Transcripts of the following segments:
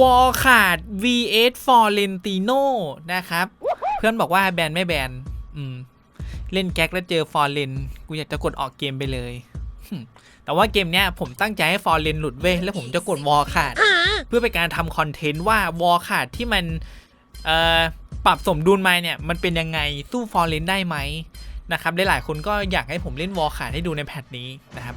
วอลขาด vs Florentino นะครับ เพื่อนบอกว่าแบนไม่แบนอืม เล่นแก๊กแล้วเจอฟอร์เรนกูอยากจะกดออกเกมไปเลยหึแต่ว่าเกมเนี้ยผมตั้งใจให้ฟอร์เรนหลุดเว้ยแล้วผมจะกดวอลขาด เพื่อเป็นการทำคอนเทนต์ว่าวอลขาดที่มันเอ่อปรับสมดุลมาเนี่ย มันเป็นยังไงสู้ฟอร์เรนได้ไหมนะครับหลายๆคนก็อยากให้ผมเล่นวอลขาดให้ดูในแพทนี้นะครับ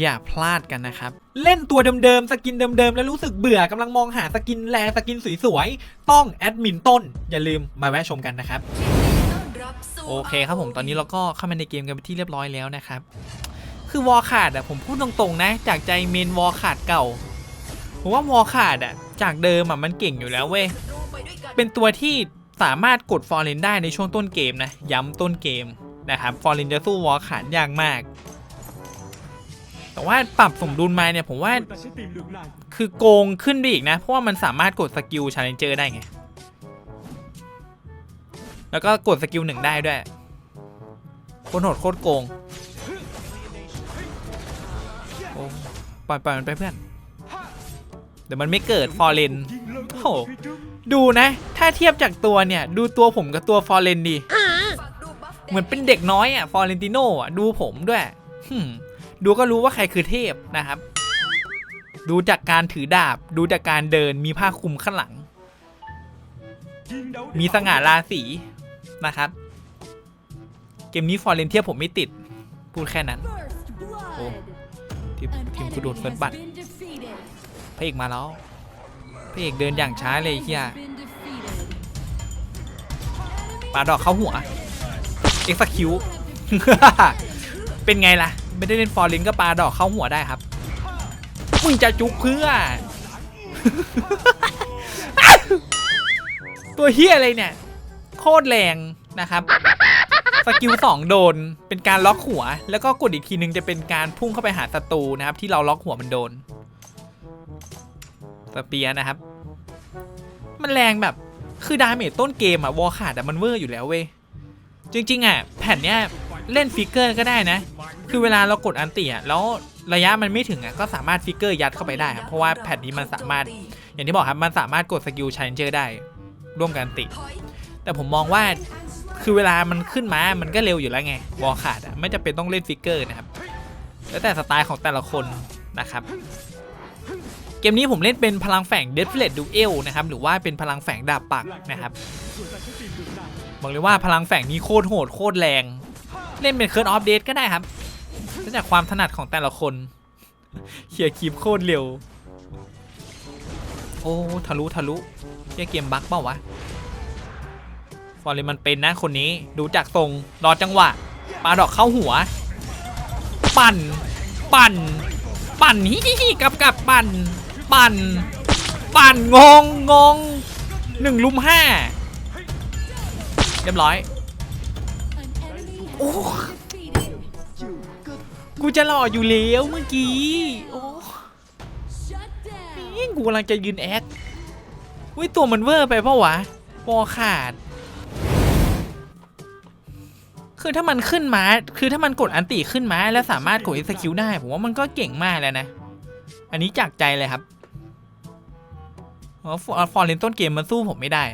อย่าพลาดกันนะครับ เล่นตัวเดิมๆ สกินเดิมๆ แล้วรู้สึกเบื่อกำลังมองหาสกินแลสกินสวยๆ ต้องแอดมินต้น อย่าลืมมาแวะชมกันนะครับ โอเคครับผมตอนนี้เราก็เข้ามาในเกมกันไปนที่เรียบร้อยแล้วนะครับ คือวอลขาดอะผมพูดตรงๆนะ จากใจเมนวอลขาดเก่าผมว่าวอลขาดอะจากเดิมอะมันเก่งอยู่แล้วเว้ยเป็นตัวที่สามารถกดฟอร์เรนได้ในช่วงต้นเกมนะ ย้ำต้นเกมนะครับฟอร์เรนจะสู้วอลขาดยากมาก แต่ว่าปรับสมดุลมาเนี่ยผมว่าคือโกงขึ้นไปอีกนะ เพราะว่ามันสามารถกดสกิลชาเลนเจอร์ได้ไง แล้วก็กดสกิลหนึ่งได้ด้วยโคตรโหดโคตรโกงโอ้ปล่อยปล่อยมันไปเพื่อน เดี๋ยวมันไม่เกิดฟอร์เรนโอ้ดูนะ ถ้าเทียบจากตัวเนี่ย ดูตัวผมกับตัวฟอร์เรนดี เหมือนเป็นเด็กน้อยอะ ฟอร์เรนติโน่อะ ดูผมด้วย ดูก็รู้ว่าใครคือเทพนะครับ ดูจากการถือดาบ ดูจากการเดินมีผ้าคลุมข้างหลัง มีสง่าราศีนะครับ เกมนี้ฟอร์เรนเทียผมไม่ติด พูดแค่นั้น โอ้ทีมทีมกูโดนเฟิร์สบัตรพระเอกมาแล้วพระเอกเดินอย่างช้าเลยไอ้เฮียปาดอกเข้าหัว เอ็กซ์คิว เป็นไงล่ะ ไม่ได้เล่นฟอร์เรนก็ปาดอกเข้าหัวได้ครับมึงจะจุกเพื่อ ตัวเฮียอะไรเนี่ย โคตรแรงนะครับสกิลสองโดนเป็นการล็อกหัว แล้วก็กดอีกทีนึงจะเป็นการพุ่งเข้าไปหาศัตรูนะครับ ที่เราล็อกหัวมันโดนสเปียนะครับ มันแรงแบบคือดาเมจต้นเกมอะวอลขาดอะมันเวอร์อยู่แล้วเว้ยจริง ๆอะแผ่นเนี้ย เล่นฟิกเกอร์ก็ได้นะ คือเวลาเรากดอันติอะแล้วระยะมันไม่ถึงอะก็สามารถฟิกเกอร์ยัดเข้าไปได้ครับเพราะว่าแผ่นนี้มันสามารถ อย่างที่บอกครับมันสามารถกดสกิลช l เลนเจอร์ได้ ร่วมกันอันติ แต่ผมมองว่าคือเวลามันขึ้นมา มันก็เร็วอยู่แล้วไงวอลขาดอะไม่จำเป็นต้องเล่นฟิกเกอร์นะครับ แล้วแต่สไตล์ของแต่ละคนนะครับ เกมนี้ผมเล่นเป็นพลังแฝงเดฟเลดดูเอลนะครับหรือว่าเป็นพลังแฝงดาบปักนะครับบอกเลยว่าพลังแฝงนี้โคตรโหดโคตรแรง เล่นเป็นเคิร์ดออฟเดตก็ได้ครับก็จากความถนัดของแต่ละคนเขี่ยคีบโคตรเร็ว โอ้ ทะลุ ทะลุเฮียเกมบั๊กเปล่าวะ ฟอร์เรนมันเป็นนะคนนี้ดูจากทรงรอจังหวะปาดอกเข้าหัว ปั่น ปั่น ปั่นฮิฮิฮิกับกับปั่น ปั่น ปั่นงงงงหนึ่งลุมห้าเรียบร้อย โอ้กูจะหล่ออยู่แล้วเมื่อกี้ โอ้นี่กูกำลังจะยืนแอควิตัวมันเวอร์ไปปะวะปอขาด คือถ้ามันขึ้นมาคือถ้ามันกดอันติขึ้นมาแล้วสามารถกด execute ได้ ผมว่ามันก็เก่งมากแล้วนะ อันนี้จากใจเลยครับเพราะฟอร์เรนต้นเกมมันสู้ผมไม่ได้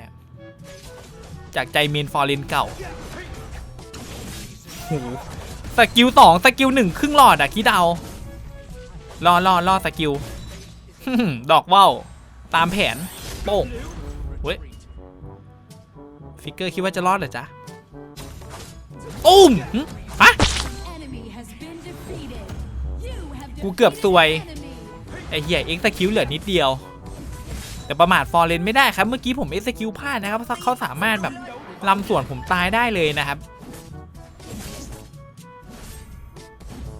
จากใจเมนฟอร์เรนเก่า สกิลสองสกิลหนึ่งครึ่งหลอดอะคิดเอารอรอรอสกิลดอกว่าวตามแผนโป้งเว้ยฟิกเกอร์คิดว่าจะรอดเหรอจ๊ะอุ้มฮะกูเกือบซวยไอ้เหี้ยเอ็กซ์คิวเหลือนิดเดียว แต่ประมาทฟอร์เรนไม่ได้ครับ เมื่อกี้ผมเอ็กซ์คิวพลาดนะครับเพราะเขาสามารถแบบลำส่วนผมตายได้เลยนะครับ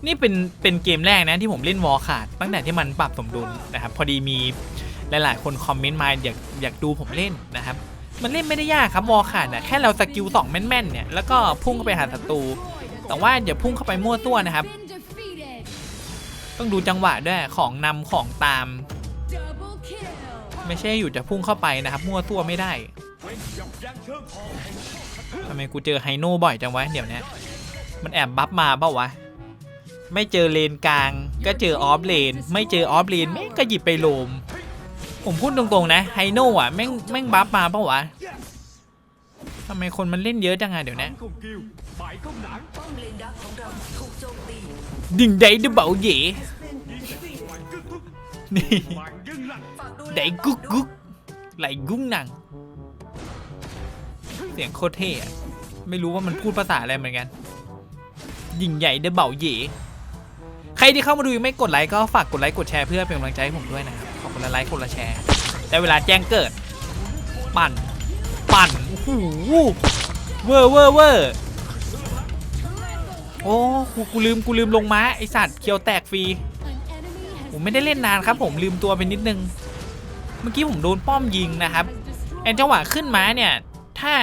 นี่เป็นเป็นเกมแรกนะที่ผมเล่นวอลขาดตั้งแต่ที่มันปรับสมดุลนะครับพอดีมีหลายๆ คนคอมเมนต์มาอยากอยากดูผมเล่นนะครับมันเล่นไม่ได้ยากครับวอลขาดนะแค่เราสกิลสองแม่นๆเนี่ยแล้วก็พุ่งเข้าไปหาศัตรูแต่ว่าอย่าพุ่งเข้าไปมั่วตัวนะครับ ต้องดูจังหวะด้วยของนำของตาม ไม่ใช่อยู่จะพุ่งเข้าไปนะครับ มั่วตัวไม่ได้ทองแห่งทำไมกูเจอไฮโน่บ่อยจังวะเดี๋ยวนี้มันแอบบัฟมาเปล่าวะ ไม่เจอเลนกลาง ก็เจอออฟเลน ไม่เจอออฟเลนแม่งก็หยิบไปโลม ผมพูดตรงๆนะไฮโน่อะแม่งแม่งบัฟมาปล่าวะทำไมคนมันเล่นเยอะจังอะเดี๋ยวนี้ของกิวหมายเข้าหนังป้อมเลนดักของเราถูกโจมตีดิ่งใดเดเบาเหย่นกึกทุกนี่หวานยึงหลังฝากดูแลไดกุ๊กกุ๊กไหลกุ้งหนัง เสียงโคตรเท่ไม่รู้ว่ามันพูดภาษาอะไรเหมือนกัน ยิ่งใหญ่เดเบาเย่ รที่เข้ามาดูยังไม่กดไลค์ก็ฝากกดไลค์กดแชร์เพื่อเป็นกำลังใจให้ผมด้วยนะครับขอบคุณละไลค์คนละแชร์แต่เวลาแจ้งเกิด ปั่น ปั่นโอ้โหเวอร์เวอร์เวอร์โอ้กูกูลืมกูลืมลงม้าไอสัตว์เคียวแตกฟรีผมไม่ได้เล่นนานครับ ผมลืมตัวไปนิดนึง เมื่อกี้ผมโดนป้อมยิงนะครับ destroyed. ไอ้จังหวะขึ้นม้าเนี่ย ถ้า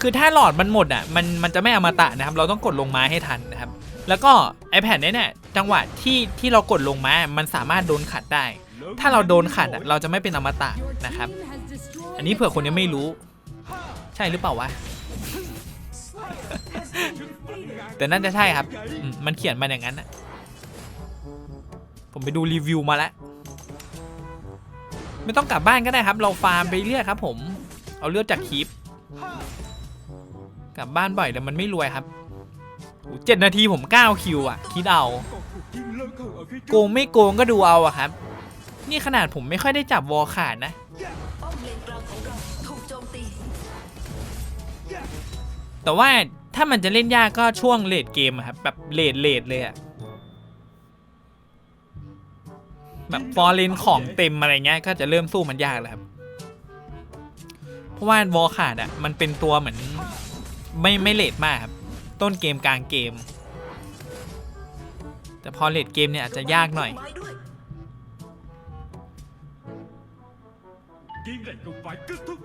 คือถ้าหลอดมันหมดอะ มันมันจะไม่อมตะนะครับ เราต้องกดลงม้าให้ทันนะครับ แล้วก็ไอแผ่นนี้เนี่ยจังหวะที่ที่เรากดลงมามันสามารถโดนขัดได้ ถ้าเราโดนขัดเราจะไม่เป็นอมตะนะครับ อันนี้เผื่อคนยังไม่รู้ ใช่หรือเปล่าวะ แต่น่าจะใช่ครับมมันเขียนมาอย่างนั้นนะผมไปดูรีวิวมาแล้ว ไม่ต้องกลับบ้านก็ได้ครับ เราฟาร์มไปเรื่อยครับผม เอาเลือดจากคลิป กลับบ้านบ่อยแต่มันไม่รวยครับ เจ็ดนาทีผมเก้าคิวอะ คิดเอาโกงไม่โกงก็ดูเอาอะครับ นี่ขนาดผมไม่ค่อยได้จับวอลขาดนะแต่ว่าถ้ามันจะเล่นยากก็ช่วงเลดเกมครับแบบเลดเลดเลยอะแบบฟอร์เรนของเต็มอะไรเงี้ยก็จะเริ่มสู้มันยากแล้วครับ เพราะว่าวอลขาดอะมันเป็นตัวเหมือน ไม่ไม่เลดมากครับ ต้นเกมกลางเกม แต่พอเลดเกมเนี่ยอาจจะยากหน่อยไม้ด้วยยิงแต่กับหวานกึกทุก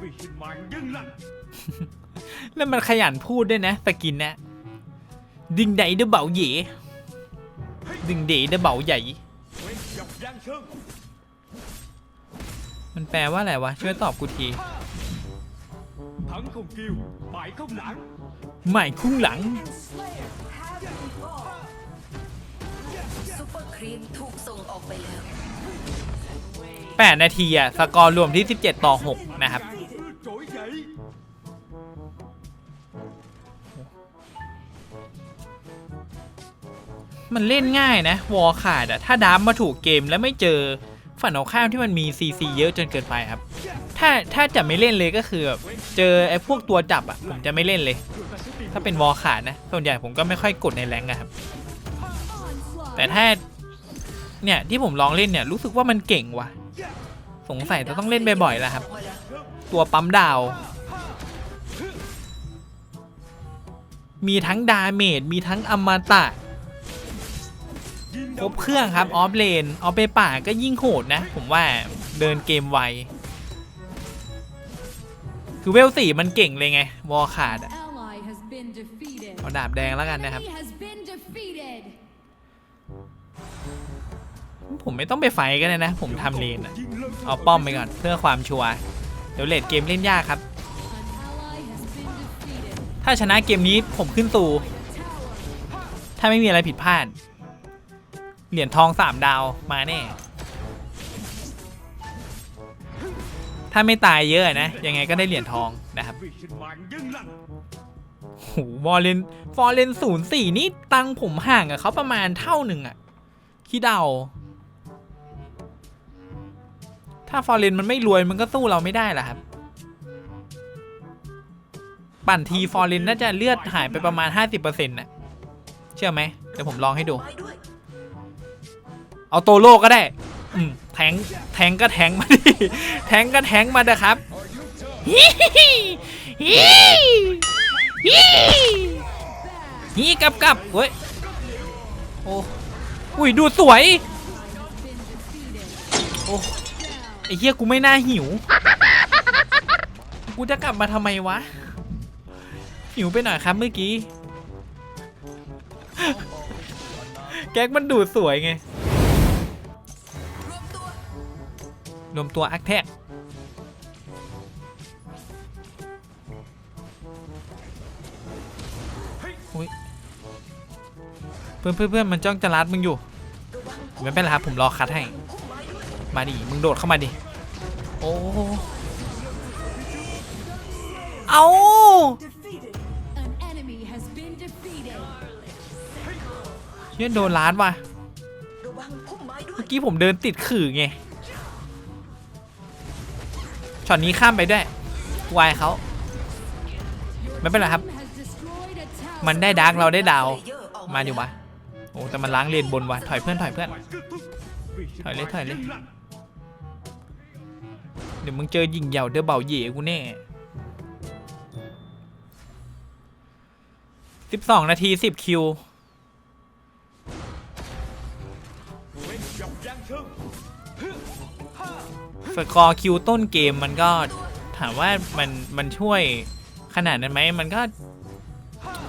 วิหินหวานยึงหลังแล้วมันขยันพูดด้วยนะสกินเนะ ดึงใดเดเบาเหย่ดึงเดเดเบาใหญ่เว้นยับยั้งเชิงมันแปลว่าอะไรวะ ช่วยตอบกูที ทั้งของกิวหมายเข้าหนังใหม่คุ้งหลังซุปเปอร์ครีมถูกส่งออกไปแล้ว 8 นาทีอะสกอร์รวมที่ 17 ต่อ 6 นะครับมันเล่นง่ายนะ วอลขาดอะถ้าดามมาถูกเกมแล้วไม่เจอ ฝันเอาข้ามที่มันมี CC เยอะจนเกินไปครับ ถ้าถ้าจะไม่เล่นเลยก็คือแบบเจอไอ้พวกตัวจับอะผมจะไม่เล่นเลย ถ้าเป็นวอลขาดนะ ส่วนใหญ่ผมก็ไม่ค่อยกดในแรงอะครับ แต่ถ้าเนี่ยที่ผมลองเล่นเนี่ยรู้สึกว่ามันเก่งว่ะ สงสัยจะต้องเล่นบ่อยๆแล้วครับ ตัวปั๊มดาว มีทั้งดาเมจมีทั้งอมตะครบเครื่องครับ ออฟเลนเอาไปป่าก็ยิ่งโหดนะ ผมว่าเดินเกมไว คือเวลสี่มันเก่งเลยไง วอลขาดอะ Ally has been defeated. เอาดาบแดงแล้วกันนะครับ Enemy has been defeated. ผมไม่ต้องไปไฟก็ได้นะ ผมทำเลนอะยิงเลิกเอาป้อมไปก่อนเพื่อความชัวร์เดี๋ยวเลดเกมเล่นยากครับ An ally has been defeated. ถ้าชนะเกมนี้ผมขึ้นตู Tower ถ้าไม่มีอะไรผิดพลาด เหรียญทองสามดาวมาแน่ ถ้าไม่ตายเยอะนะ ยังไงก็ได้เหรียญทองนะครับวิหินหวานยึงหลังโหวอลเลนฟอร์เรนศูนย์สี่นี่ตังค์ผมห่างกับเขาประมาณเท่าหนึ่งอะคิดเดา ถ้าฟอร์เรนมันไม่รวยมันก็สู้เราไม่ได้ล่ะครับ ปั่นทีฟอร์เรนน่าจะเลือดหายไปประมาณ 50%น่ะเชื่อไหมเดี๋ยวผมลองให้ดู เอาโตโลก็ได้ อืมแทงแทงก็แทงมาดิแทงก็แทงมาเด้อครับฮิฮิฮิฮิฮิกับกับเฮ้ยโอ้อุ้ยดูสวยโอ้ไอ้เหี้ยกูไม่น่าหิว กูจะกลับมาทำไมวะ หิวไปหน่อยครับเมื่อกี้ แก๊กมันดูดสวยไง วมตัวอักแทกเพื่อนเพื่อนเพื่อนมันจ้องจะรัดมึงอยู่ ไม่เป็นไรครับผมรอคัดให้ มาดิ มึงโดดเข้ามาดิ โอ้ เอาเชี่ยโดนล้านว่ะ เมื่อกี้ผมเดินติดขื่อไง ช็อตนี้ข้ามไปด้วยวายเขาไม่เป็นไรครับ มันได้ดาร์กเราได้ดาวเลเยอร์ออกมาดิวะโอ้แต่มันล้างเลนบนวะถอยเพื่อนถอยเพื่อน phải kết thúc vì hình Thôi lấy, hài thôi lấy. yên lặng เดี๋ยวมึงเจอยิงเหยาเดือเบาเหย่กูแน่สิบสองนาทีสิบคิว สกอร์คิวต้นเกมมันก็ถามว่ามันมันช่วยขนาดนั้นไหมมันก็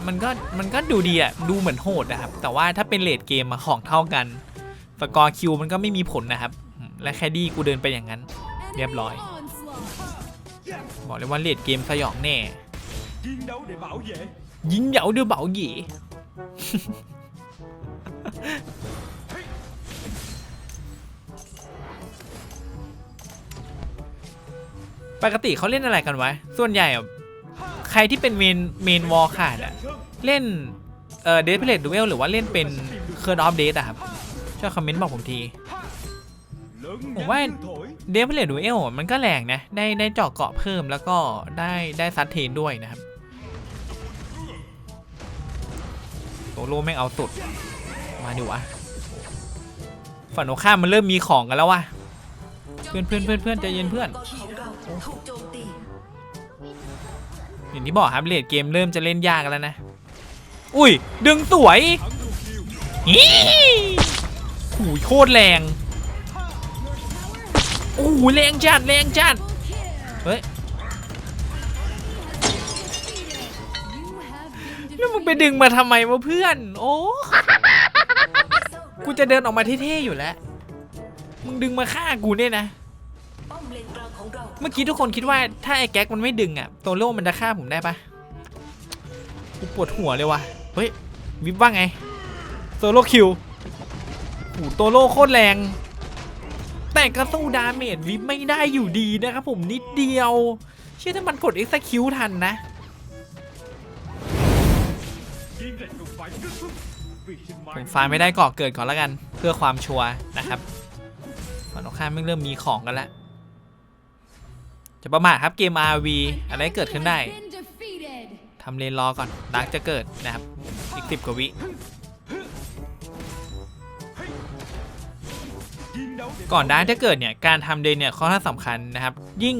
มันก็มันก็ดูดีอะดูเหมือนโหดนะครับ แต่ว่าถ้าเป็นเลดเกมมาของเท่ากันสกอร์คิวมันก็ไม่มีผลนะครับ และแคดดี้กูเดินไปอย่างนั้น Enemy Đẹp rồi. onslaught. บอกเลยว่าเลดเกมสยองแน่ ยิงเหยาเดือเบาเหย่ ปกติเขาเล่นอะไรกันวะ ส่วนใหญ่ใครที่เป็นเมนเมนวอลขาดอะเล่นเอ่อเดทเพลทดูเอลหรือว่าเล่นเป็นเคิร์ดออฟเดทอะครับช่วยคอมเมนต์บอกผมที lớn Ủa, nhắn quên. như thổi เดทเพลทดูเอลมันก็แรงนะ ได้ได้เจาะเกาะเพิ่มแล้วก็ได้ได้ซัดเทนด้วยนะครับโตโลแม่งเอาสุด มาดิวะฝั่งตรงข้ามมันเริ่มมีของกันแล้ววะเพื่อนเพื่อนเพื่อนเพื่อนใจเย็นเพื่อน ถูกโจมตีอย่างที่บอกครับเลดเกมเริ่มจะเล่นยากแล้วนะ อุ้ย ดึงสวย thắng luôn chiêu ฮีหูยโคตรแรงโอ้โหแรงจัดแรงจัด เฮ้ย แล้วมึงไปดึงมาทำไมวะเพื่อน โอ้ กูจะเดินออกมาเท่ๆอยู่แล้ว มึงดึงมาฆ่ากูเนี่ยนะ ป้อมเลนกลางของเราเมื่อกี้ทุกคนคิดว่าถ้าไอ้แก๊กมันไม่ดึงอะโตโร่มันจะฆ่าผมได้ปะกูปวดหัวเลยว่ะเฮ้ยวิบว่าไงโซโล่คิวหูโตโร่โคตรแรง แต่ก็สู้ดาเมจวิบไม่ได้อยู่ดีนะครับผมนิดเดียว เชื่อถ้ามันกด execute ทันนะผมฟาร์มไม่ได้ก่อเกิดก่อนแล้วกัน เพื่อความชัวร์นะครับฝั่งตรงข้ามไม่เริ่มมีของกันแล้ว จะประมาทครับเกม RV อะไรเกิดขึ้นได้ทำเลนรอก่อนดาร์กจะเกิดนะครับ อีกสิบกว่าวิก่อนดาร์กจะเกิดเนี่ยการทำเลนเนี่ยค่อนข้าสำคัญนะครับ ยิ่ง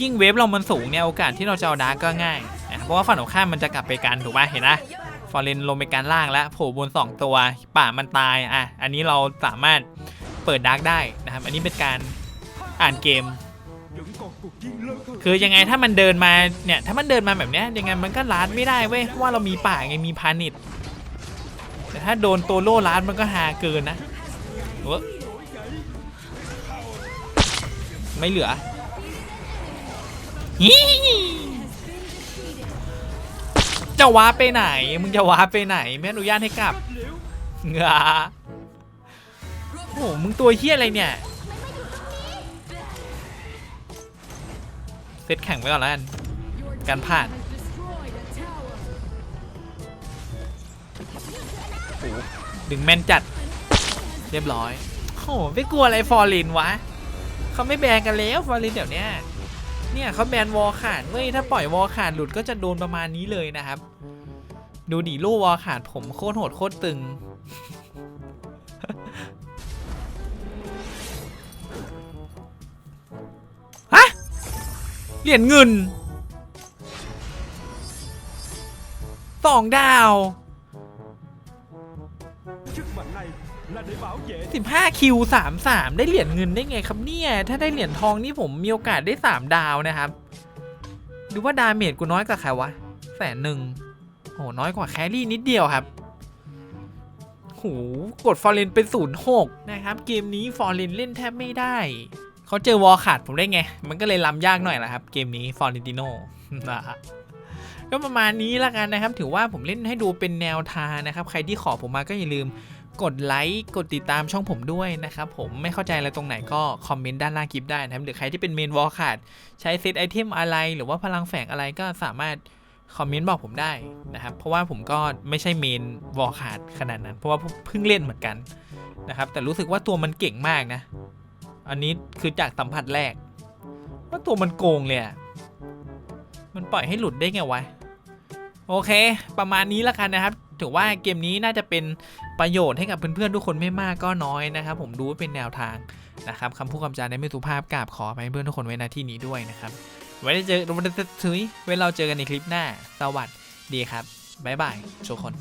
ยิ่งเวฟเรามันสูงเนี่ยโอกาสที่เราจะเอาดาร์กก็ง่ายนะครับเพราะว่าฝั่งตรงข้ามมันจะกลับไปกันถูกป่ะเห็นนะฟอร์เรนลงไปการล่างแล้วโผล่บน 2 ตัวป่ามันตายอะอันนี้เราสามารถเปิดดาร์กได้นะครับ อันนี้เป็นการอ่านเกม คือยังไงถ้ามันเดินมาเนี่ยถ้ามันเดินมาแบบเนี้ยยังไงมันก็ลาดไม่ได้เว้ยเพราะว่าเรามีป่าไงมีพานิชแต่ถ้าโดนตัวโล่ลาดมันก็หาเกินนะเว้ยไม่เหลือฮีจะว้าไปไหน มึงจะว้าไปไหนไม่อนุญาตให้กลับเงาโอ้โหมึงตัวเฮี้ยอะไรเนี่ย เซตแข่งไว้ก่อนแล้วกัน Your Gan team phan. has destroyed a tower. ดึงแม่นจัด เรียบร้อยโอ้โหไม่กลัวอะไรฟอร์ลินวะเขาไม่แบนกันแล้วฟอร์ลินเดี๋ยวนี้เนี่ยเขาแบนวอลขาดเว้ยถ้าปล่อยวอลขาดหลุดก็จะโดนประมาณนี้เลยนะครับ ดูดิลูกวอลขาดผมโคตรโหดโคตรตึง เหรียญเงินสองดาว sức mạnh này là để bảo vệ 15คิว33ได้เหรียญเงินได้ไงครับเนี่ย ถ้าได้เหรียญทองนี่ผมมีโอกาสได้3ดาวนะครับ ดูว่าดาเมจกูน้อยกว่าใครวะแสนหนึ่งโหน้อยกว่าแครี่นิดเดียวครับโหกดฟอร์เรนเป็นศูนย์หกนะครับ เกมนี้ฟอร์เรนเล่นแทบไม่ได้ เขาเจอวอลขาดผมได้ไง มันก็เลยล้ำยากหน่อยละครับ เกมนี้ฟอร์เรนติโนนะฮะก็ประมาณนี้ละกันนะครับ ถือว่าผมเล่นให้ดูเป็นแนวทางนะครับ ใครที่ขอผมมาก็อย่าลืมกดไลค์กดติดตามช่องผมด้วยนะครับ ผมไม่เข้าใจอะไรตรงไหนก็คอมเมนต์ด้านล่างคลิปได้นะครับหรือใครที่เป็นเมนวอลขาดใช้เซตไอเทมอะไร หรือว่าพลังแฝงอะไรก็สามารถคอมเมนต์บอกผมได้นะครับ เพราะว่าผมก็ไม่ใช่เมนวอลขาดขนาดนั้น เพราะว่าเพิ่งเล่นเหมือนกันนะครับ แต่รู้สึกว่าตัวมันเก่งมากนะ อันนี้คือจากสัมผัสแรก ว่าตัวมันโกงเลยอะมันปล่อยให้หลุดได้ไงวะ โอเค ประมาณนี้ละกันนะครับ ถือว่าเกมนี้น่าจะเป็นประโยชน์ให้กับเพื่อนๆทุกคนไม่มากก็น้อยนะครับผมดูว่าเป็นแนวทางนะครับคำพูดคำจาในไม่สุภาพกราบขอไปเพื่อนทุกคนไว้ณที่นี้ด้วยนะครับ ไว้ได้เจอไว้ได้เจอไว้เราเจอกันในคลิปหน้า สวัสดีครับบ๊ายบายทุกคน